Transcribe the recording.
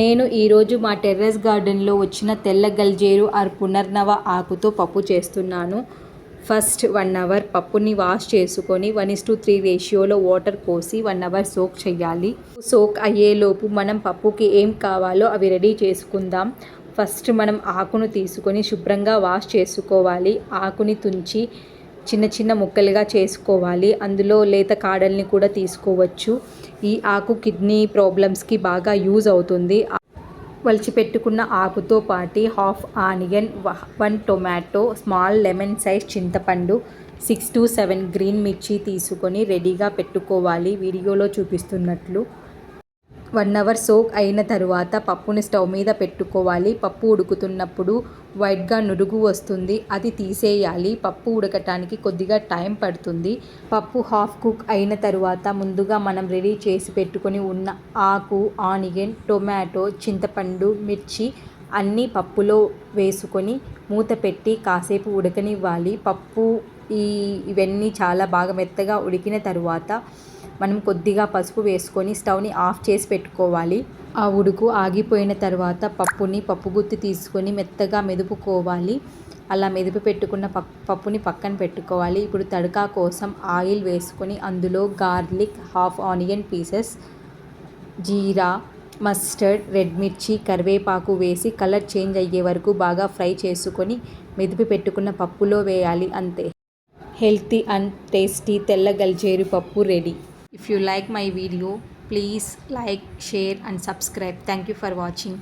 నేను ఈరోజు మా టెర్రస్ గార్డెన్లో వచ్చిన తెల్ల గల్జేరు ఆర్ పునర్నవ ఆకుతో పప్పు చేస్తున్నాను. ఫస్ట్ వన్ అవర్ పప్పుని వాష్ చేసుకొని వన్ ఇస్ టు త్రీ రేషియోలో వాటర్ పోసి వన్ అవర్ సోక్ చేయాలి సోక్ అయ్యేలోపు మనం పప్పుకి ఏం కావాలో అవి రెడీ చేసుకుందాం. ఫస్ట్ మనం ఆకును తీసుకొని శుభ్రంగా వాష్ చేసుకోవాలి. ఆకుని తుంచి చిన్న చిన్న ముక్కలుగా చేసుకోవాలి. అందులో లేత కాడల్ని కూడా తీసుకోవచ్చు. ఈ ఆకు కిడ్నీ ప్రాబ్లమ్స్కి బాగా యూజ్ అవుతుంది. వలిచిపెట్టుకున్న ఆకుతో పాటి half onion one tomato small lemon size చింతపండు సిక్స్ టు సెవెన్ గ్రీన్ మిర్చి తీసుకొని రెడీగా పెట్టుకోవాలి. వీడియోలో చూపిస్తున్నట్లు. వన్ అవర్ సోక్ అయిన తరువాత పప్పుని స్టవ్ మీద పెట్టుకోవాలి. పప్పు ఉడుకుతున్నప్పుడు వైట్గా నురుగు వస్తుంది. అది తీసేయాలి. పప్పు ఉడకటానికి కొద్దిగా టైం పడుతుంది. పప్పు హాఫ్ కుక్ అయిన తరువాత ముందుగా మనం రెడీ చేసి పెట్టుకొని ఉన్న ఆకు ఆనియన్ టొమాటో చింతపండు మిర్చి అన్నీ పప్పులో వేసుకొని మూత పెట్టి కాసేపు ఉడకనివ్వాలి. పప్పు ఈ ఇవన్నీ చాలా బాగా మెత్తగా ఉడికిన తరువాత మనం కొద్దిగా పసుపు వేసుకొని స్టవ్ని ఆఫ్ చేసి పెట్టుకోవాలి. ఆ ఉడుకు ఆగిపోయిన తర్వాత పప్పుని పప్పు గుత్తి తీసుకొని మెత్తగా మెదుపుకోవాలి. అలా మెదుపు పెట్టుకున్న పప్పుని పక్కన పెట్టుకోవాలి. ఇప్పుడు తడకా కోసం ఆయిల్ వేసుకొని అందులో గార్లిక్ హాఫ్ ఆనియన్ పీసెస్ జీరా మస్టర్డ్ రెడ్ మిర్చి కరివేపాకు వేసి కలర్ చేంజ్ అయ్యే వరకు బాగా ఫ్రై చేసుకొని మెదిపి పెట్టుకున్న పప్పులో వేయాలి అంతే. హెల్తీ అండ్ టేస్టీ తెల్ల తెల్లగల్జేరి పప్పు ready. If you like my video please like share and subscribe thank you for watching